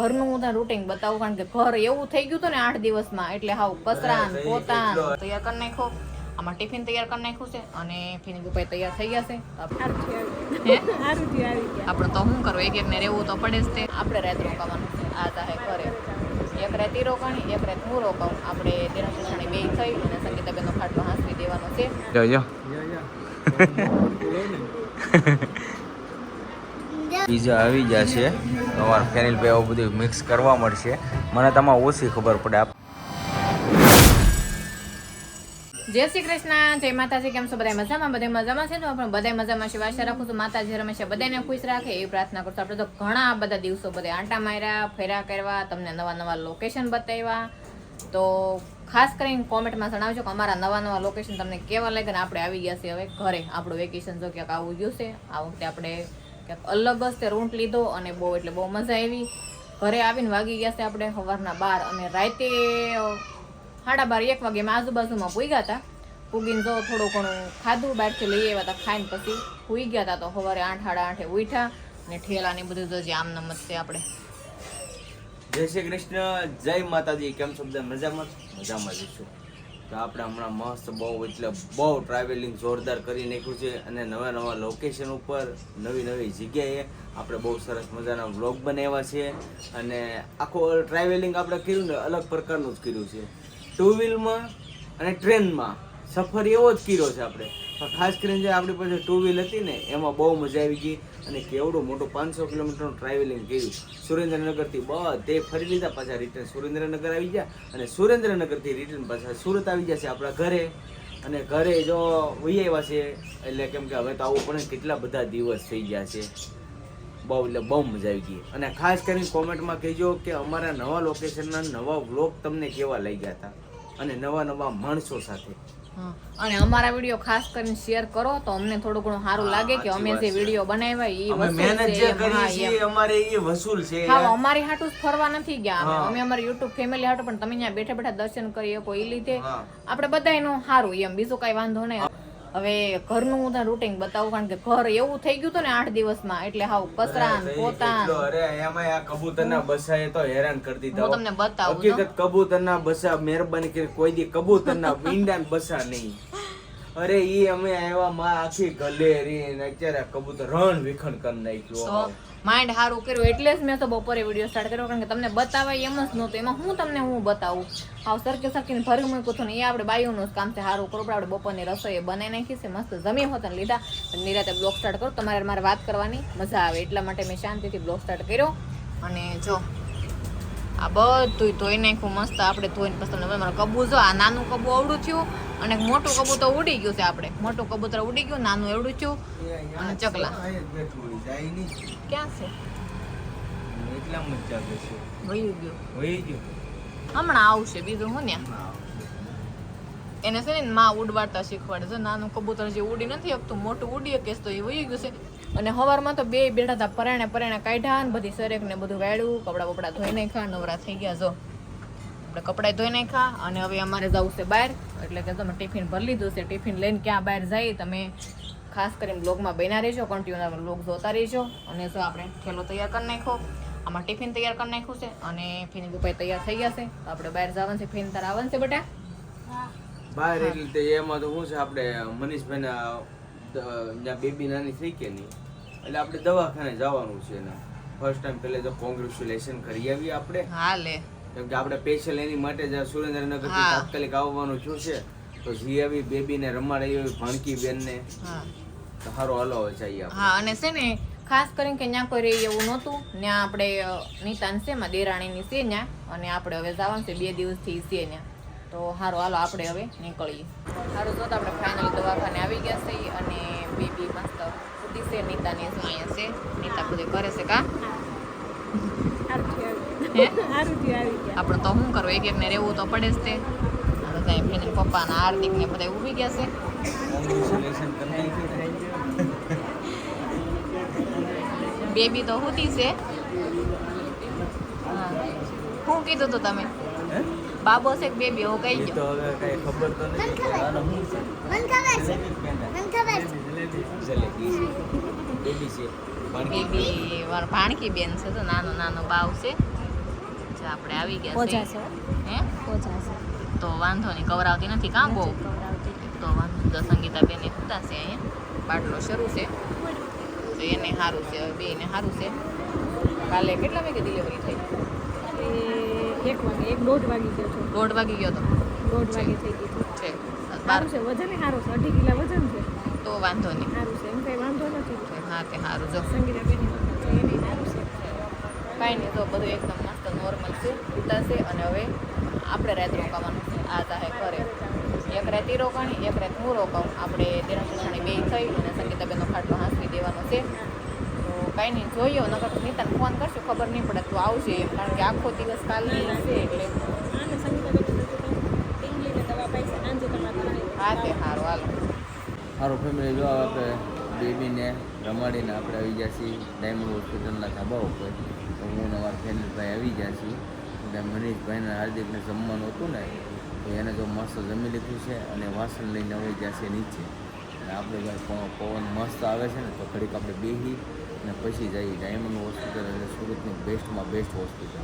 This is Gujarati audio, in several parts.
ઘરનું હું તને રૂટિન બતાવું કારણ કે ઘર એવું થઈ ગયું હતું ને આઠ દિવસમાં એટલે હાવ કચરા ને પોતા તૈયાર કરી નાખો આમાં ટિફિન તૈયાર કરી નાખ્યું છે અને ફિનિંગ ગુપાઈ તૈયાર થઈ ગયા છે. આપણે- તો શું કરવું એક એકને રહેવું તો પડે જ તે. આપણે રાત રોકાવાનું છે. આ તાહે ઘરે. એક રાત એ રોકાણી એક રાત હું રોકાઉં આપણે તેના શિક્ષણી બે થઈ અને સંગીતાબેનનો ખાટલો હાંસવી દેવાનો છે. પીઝા આવી જશે તમારે ફેનિલ પે આવું બધું મિક્સ કરવા મળશે. મને તમારે ઓછી ખબર પડે. આપ જય શ્રી કૃષ્ણ. જય માતાજી. કેમ છો? બધા મજામાં? બધા મજામાં છે તો આપણે બધા મજામાં છે. રાખું છું માતાજી હંમેશા બધાને ખુશ રાખે એ પ્રાર્થના કરશું આપણે તો ઘણા બધા દિવસો બધા આંટા માર્યા, ફેરા કરવા તમને નવા નવા લોકેશન બતાવ્યા. તો ખાસ કરીને કોમેન્ટમાં જણાવજો કે અમારા નવા નવા લોકેશન તમને કેવા લાગે ને? આપણે આવી ગયા છે હવે ઘરે. આપણું વેકેશન જો ક્યાંક આવું ગયું છે, આ વખતે આપણે ક્યાંક અલગ જ તે રૂટ લીધો અને બહુ એટલે બહુ મજા આવી. ઘરે આવીને વાગી ગયા છે આપણે સવારના બાર અને રાતે સાડા બાર, એક વાગે આજુબાજુમાં પૂગ્યા હતા. પૂગીને જો થોડું ઘણું ખાધું, બહારથી લઈ આવ્યા હતા ખાઈને પછી પૂઈ ગયા હતા તો સવારે આઠ, સાડા આઠે ઉઠ્યા અને ઠેલા ને બધું જો જે આમ નમ છે આપણે. જય શ્રી કૃષ્ણ, જય માતાજી. કેમ છો બધા? મજામાં? મજામાં જ છું. તો આપણે હમણાં મસ્ત બહુ, એટલે બહુ ટ્રાવેલિંગ જોરદાર કરી નાખ્યું છે અને નવા નવા લોકેશન ઉપર નવી નવી જગ્યાએ આપણે બહુ સરસ મજાના વ્લોગ બનાવ્યા છે અને આખો ટ્રાવેલિંગ આપણે કર્યું ને અલગ પ્રકારનું જ કર્યું છે. ટુ વ્હીલમાં અને ટ્રેનમાં સફર એવો જ કર્યો છે આપણે. પણ ખાસ કરીને જે આપણી પાસે ટુ વ્હીલ હતી ને, એમાં બહુ મજા આવી ગઈ અને કેવડું મોટું પાંચસો કિલોમીટરનું ટ્રાવેલિંગ કર્યું. સુરેન્દ્રનગરથી બધે ફરી લીધા, પાછા રિટર્ન સુરેન્દ્રનગર આવી ગયા અને સુરેન્દ્રનગરથી રિટર્ન પાછા સુરત આવી જશે આપણા ઘરે. અને ઘરે જો વહી આવ્યા છે, એટલે કેમ કે હવે તો આવું પણ કેટલા બધા દિવસ થઈ ગયા છે. બહુ, એટલે બહુ મજા આવી ગઈ. અને ખાસ કરીને કોમેન્ટમાં કહેજો કે અમારા નવા લોકેશનના નવા વ્લોગ તમને કેવા લઈ ગયા હતા? અને નવા નવા માણસો સાથે. અને અમારા વીડિયો ખાસ કરીને શેર કરો તો અમને થોડું ઘણું સારું લાગે કે અમે જે વીડિયો બનાવ્યા એ મહેનત જે કરી છે અમારે એ વસૂલ છે. હા અમારી હાટું જ ફરવા નથી ગયા અમે. અમારી YouTube ફેમિલી હાટું પણ તમે ત્યાં બેઠા બેઠા દર્શન કરી શકો એ લીધે. આપણે બધા એનું સારું એમ. બીજું કાઈ વાંધો નહીં. હવે ઘરનું હું તને રૂટિન બતાવું કારણ કે ઘર એવું થઈ ગયું હતું ને આઠ દિવસમાં એટલે હાવ કચરા પોતાન. અરે એમાંય આ કબૂતરના બસાએ તો હેરાન કરી દીધા હું તમને બતાવું. હકીકત કબૂતરના બસા મહેરબાની કરી કોઈ દી કબૂતરના ને બસા નહીં. અરે ઈ અમે આવ્યા માં આખી ગલેરી ને અત્યારે કબૂતર રણ વિખણ કરી નાખ્યો માઇન્ડ સારું કર્યું. એટલે જ મેં તો બપોરે વીડિયો સ્ટાર્ટ કર્યો કારણ કે તમને બતાવાય એમ જ નહોતું. એમાં હું તમને હું બતાવું? આવ સરકે સરકીને ભરી મૂક્યું હતું ને એ આપણે બાયુનું જ કામ છે સારું કરો પડે આપણે બપોરની રસોઈ બનાવી નાખી છે મસ્ત જમી હોત લીધા. નિરાતે બ્લોગ સ્ટાર્ટ કરો તમારે મારે વાત કરવાની મજા આવે. એટલા માટે મેં શાંતિથી બ્લોગ સ્ટાર્ટ કર્યો. અને જો આ બધું ધોઈ નાખ્યું મસ્ત આપણે ધોઈને પછી તમને મારું કબૂ જો આ નાનું કબૂ અવડું થયું અને મોટું કબૂતર ઉડી ગયું છે આપણે. મોટું કબૂતર ઉડી ગયું, નાનું એવડું છું અને ચકલા. ક્યાં છે? હમણાં આવશે બીજું હું ને એને છે ને માં ઉડવાડતા શીખવાડે છે. નાનું કબૂતર જે ઉડી નથી શકતું, મોટું ઉડી કે તો એ વહી ગયું છે. અને સવારમાં તો બે બેઠા હતા, પરાણે પરાણે કાઢ્યા ને બધી સરેક ને બધું વાળ્યું, કપડા બપડા ધોઈ નાખ્યા નવરા થઈ ગયા જો. આપણે કપડાં ધોઈ નાખ્યા અને હવે અમારે જવું છે બહાર. એટલે કે તમે ટિફિન ભરી લીધું છે. ટિફિન લઈને ક્યાં બહાર જઈએ તમે ખાસ કરીને બ્લોગમાં બન્યા રહેજો કન્ટિન્યુ બ્લોગ જોતા રહેજો. અને જો આપણે ઠેલો તૈયાર કરી નાખ્યો આમાં ટિફિન તૈયાર કરી નાખ્યું છે અને ફીની ગુપાઈ તૈયાર થઈ ગયા છે. તો આપણે બહાર જવાનું છે ફીન તાર આવવાનું છે બેટા? બહાર એટલે એમાં તો શું છે આપણે મનીષભાઈના બેબી નાની થઈ કે નહીં એટલે આપણે દવાખાને જવાનું છે એના. ફર્સ્ટ ટાઈમ પહેલે તો કોંગ્રેચ્યુલેશન કરી આવીએ આપણે. હા લે. કેમ કે આપણે સ્પેશિયલ એની માટે જ સુરેન્દ્રનગરથી તાત્કાલિક આવવાનું થયું છે. તો જી આવી બેબીને રમાડી આવી ભણકી બેનને. હા. તો સારો હલો જઈએ હા અને છે ને ખાસ કરીને કે ત્યાં કોઈ રહી એવું નહોતું. ત્યાં આપણે નીતાન છે માં દેરાણીની છે ત્યાં. અને આપણે હવે જવાનું છે બે દિવસથી છે ત્યાં. તો સારું હાલો આપણે હવે નીકળીએ. સારું તો આપણે ફાઇનલી દવાખાને આવી ગયા છે અને બેબી મસ્ત બુદ્ધિ છે. નીતાની અહીંયા છે. નીતા બધે કરે છે કા? હે? આપણે તો શું કરવું? એક એકને રહેવું તો પડે જ તે. તો ત્યાં પપ્પાના હાર્દિક ને બધા ઊભી ગયા છે. બેબી તો હોતી છે. હા. શું કીધું તું તમે? બાબો છે બેબી? હું કહી એ ગયો. ખબર તો બેબી છે. ભાણકી બેન છે તો નાનો નાનો બાવ છે. છે આપણે આવી ગયા છે? હે? છે. તો વાંધો નહીં કવરાવતી નથી કાં બહુ? તો વાંધો તો સંગીતા બેન સુતા છે અહીંયા. બાટલો શરૂ છે. તો એને સારું છે હવે બેને સારું છે. કાલે કેટલા વાગે ડિલિવરી થઈ? એક વાગે એક દોઢ વાગી ગયો છો. દોઢ વાગી ગયો તો? દોઢ વાગે થઈ ગયું છે. સારું છે વજન સારું છે અઢી કિલા વજન છે. તો વાંધો નહીં. સારું છે એમ કઈ વાંધો નથી. હા તે સારું જો. સંગીતા બેન એને કાંઈ નહીં તો બધું એકદમ મસ્ત નોર્મલ છે ઉતા છે અને હવે આપણે રાત રોકાવાનું છે. આ તાહે ઘરે એક રાત ઈ રોકાણી, એક રાત હું રોકાઉં. આપણે તેના સુસાણી બે થઈ અને સંગીતાબેનનો ખાટલો હાંસવી દેવાનો છે. તો કાંઈ નહીં, જોઈએ. નકર તો નીતાને ફોન કરશું, ખબર નહીં પડે તું આવશે એમ કારણ કે આખો દિવસ કાલની છે એટલે. હા તે સારું હાલો. સારું ફેમિલી, જો આપણે બેબીને રમાડીને આપણે આવી ગયા છીએ. ડાયમંડ હોસ્પિટલના ધાબા ઉપર. હું અમારા ફેનિલભાઈ આવી ગયા છીએ એટલે મનીષભાઈના હાર્દિકને જમવાનું હતું ને, તો એને તો મસ્ત જમી લીધું છે અને વાસણ લઈને આવી ગયા છે નીચે. અને આપણે ભાઈ પવન મસ્ત આવે છે ને, તો ઘડીક આપણે બેસી અને પછી જઈએ. ડાયમંડ હોસ્પિટલ અને સુરતની બેસ્ટમાં બેસ્ટ હોસ્પિટલ.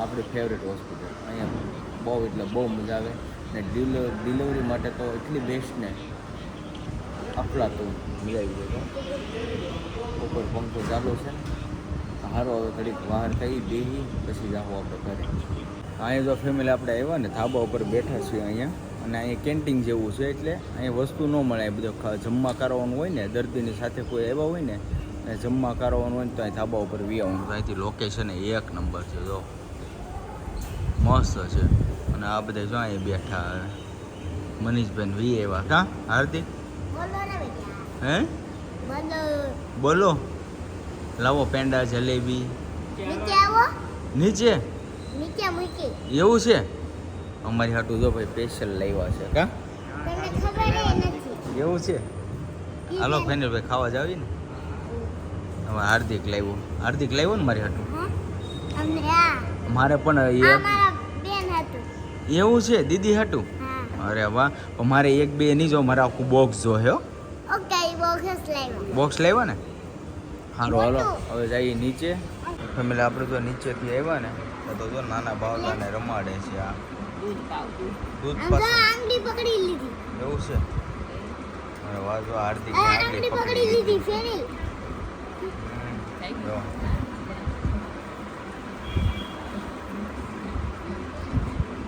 આપણી ફેવરેટ હોસ્પિટલ. અહીંયા બહુ, એટલે બહુ મજા આવે. ને ડિલ, ડિલિવરી માટે તો એટલી બેસ્ટ ને. અફલાતું મજા આવી ગયો ઉપર પંખો ચાલુ છે. હારો હવે ઘડીક બહાર થઈ બેહી પછી જાઓ આપણે ઘરે. અહીંયા જો ફેમિલી આપણે આવ્યા ને ધાબા ઉપર બેઠા છીએ અહીંયા. અને અહીંયા કેન્ટીન જેવું છે એટલે અહીંયા વસ્તુ ન મળે બધો જમવા કરવાનું હોય ને દર્દીની સાથે કોઈ આવ્યા હોય ને જમવા કરવાનું હોય ને તો અહીં ધાબા ઉપર વી આવવાનું અહીંથી લોકેશન એક નંબર છે જો. મસ્ત છે. અને આ બધા જો અહીંયા બેઠા મનીષભાઈ વી આવ્યા. હા હાર્દિક હે? બોલો. લાવો પેંડા જલેબી. નીચે એવું છે? અમારી હાટું જો ભાઈ સ્પેશિયલ લાવ્યા છે કા? એવું છે? હાલો ફાઇનલ ભાઈ ખાવા જાવી ને? હવે હાર્દિક લાવ્યો. હાર્દિક લાવ્યો ને મારી હાટું? મારે પણ એવું છે? દીદી હાટું? અરે વાહ. મારે એક બે નહીં જો મારે આખું બોક્સ જો હે બોક્સ લાવ્યો ને? સારું હાલો. હવે જઈએ નીચે. ફેમિલી આપણે જો નીચેથી આવ્યા ને તો જો નાના બાવલાને રમાડે છે આ. દૂધ આંગળી પકડી લીધી. એવું છે? અને વાજો હાર્દિક આંગળી પકડી લીધી. ફેરી. જો.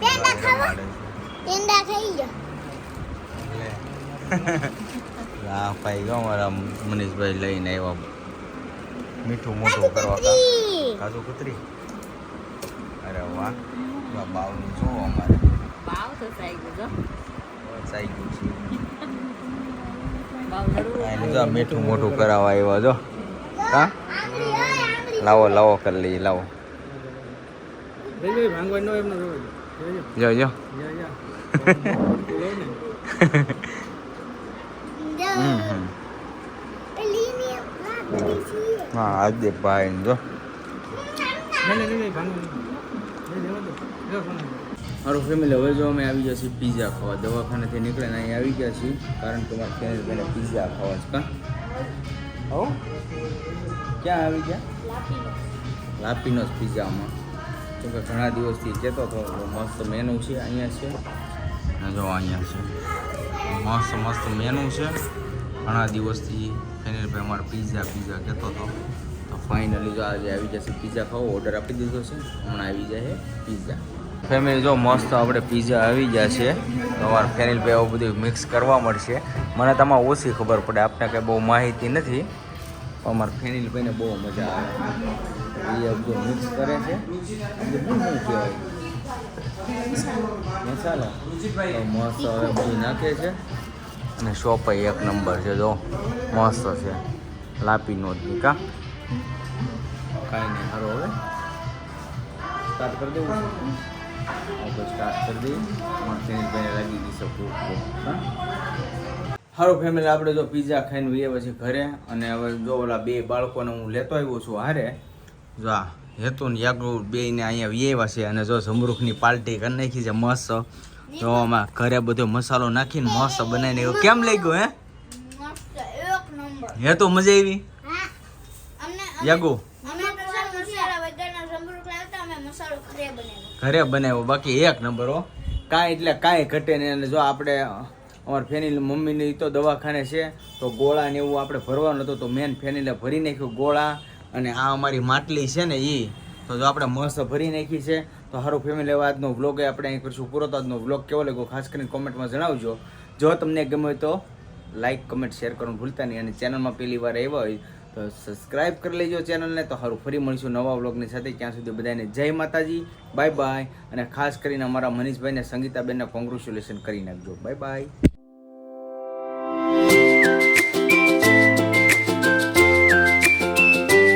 પેંડા ખાવા? રમાડે છે. પેંડા ખાઈ લો. લે. આ ભાઈ ગો મારા મનીષભાઈ લઈને આવ્યા. મીઠું મોટું કરવા કાજુ કતરી? અરે વાહ. બાવનું જો અમારે. પાવ તો થઈ ગયું જો. ગયું છે. આ મીઠું મોટું કરાવવા આવ્યા જો. હા? લાવો લાવો કરી લઈએ લાવો. જો જો. જો હમ હમ. હા આજે ભાઈ જો. મારું ફેમિલી હવે જો અમે આવી ગયા છીએ પીઝા ખાવા. દવાખાનેથી નીકળીને અહીં આવી ગયા છીએ. કારણ કે મારા પહેલાં પીઝા ખાવા છે કાં? હો? ક્યાં આવી ગયા? લાપીનો જ પીઝામાં તો કે ઘણા દિવસથી કહેતો હતો મસ્ત મેનુ છે અહીંયા છે. અને જો અહીંયા છે. મસ્ત મસ્ત મેનુ છે. ઘણા દિવસથી ફેનિલભાઈ અમારે પીઝા પીઝા કહેતો હતો. તો ફાઇનલી જો આજે આવી જશે પીઝા ખાવો ઓર્ડર આપી દીધો છે. હમણાં આવી જાય પીઝા ફેમિલી જો મસ્ત આપણે પીઝા આવી ગયા છે. અમારા ફેનિલભાઈ આવું બધું મિક્સ કરવા મળશે. મને તમારે ઓછી ખબર પડે, આપને કંઈ બહુ માહિતી નથી. અમારા ફેનિલભાઈને બહુ મજા આવે. એ બધું મિક્સ કરે છે. બધું મસાલા. મસ્ત હવે બધું નાખે છે. અને શોપ એક નંબર છે, જો. મસ્ત છે. લાપીનો જ કા કાંઈ નહીં સારું હવે. સ્ટાર્ટ કરી દેવું આપણે સ્ટાર્ટ કરી દઈએ. અમારા લાગી ગઈ શકું સારું ફેમિલી આપણે જો પીઝા ખાઈને વીએ પછી ઘરે. અને હવે જો ઓલા બે બાળકોને હું લેતો આવ્યો છું હારે. જો આ હેતુ ને યાગુ ને અહીંયા વ્યેવા છે અને જો જમરૂખની પાર્ટી કરી નાખી છે, મસ્ત. જો આમાં ઘરે બધો મસાલો નાખીને મસ્ત બનાવીને એવું કેમ લઈ ગયો હે? તો મજા આવી? હા. યાગુ. ઘરે બનાવ્યો. બાકી એક નંબર હો. કાંઈ એટલે કાંઈ ઘટે નહીં. અને જો આપણે અમારી ફેનિલ મમ્મીની તો દવાખાને છે તો ગોળા ને એવું આપણે ભરવાનું હતું તો મેન ફેનિલે ભરી નાખ્યું ગોળા. અને આ અમારી માટલી છે ને એ તો જો આપણે મસ્ત ભરી નાખી છે. તો સારું ફેમિલી હવે આજનો વ્લોગ આપણે અહીં કરીશું. પૂરો તો વ્લોગ કેવો લાગ્યો ખાસ કરીને કોમેન્ટમાં જણાવજો. જો તમને ગમે હોય તો લાઈક કમેન્ટ શેર કરવાનું ભૂલતા નહીં. અને ચેનલમાં પહેલી વાર આવ્યા હોય તો સબસ્ક્રાઈબ કરી લેજો ચેનલને તો સારું ફરી મળીશું નવા વ્લોગની સાથે. ત્યાં સુધી બધાને જય માતાજી. બાય બાય અને ખાસ કરીને અમારા મનીષભાઈને સંગીતાબેનને કોંગ્રેચ્યુલેશન કરી નાખજો. Bye bye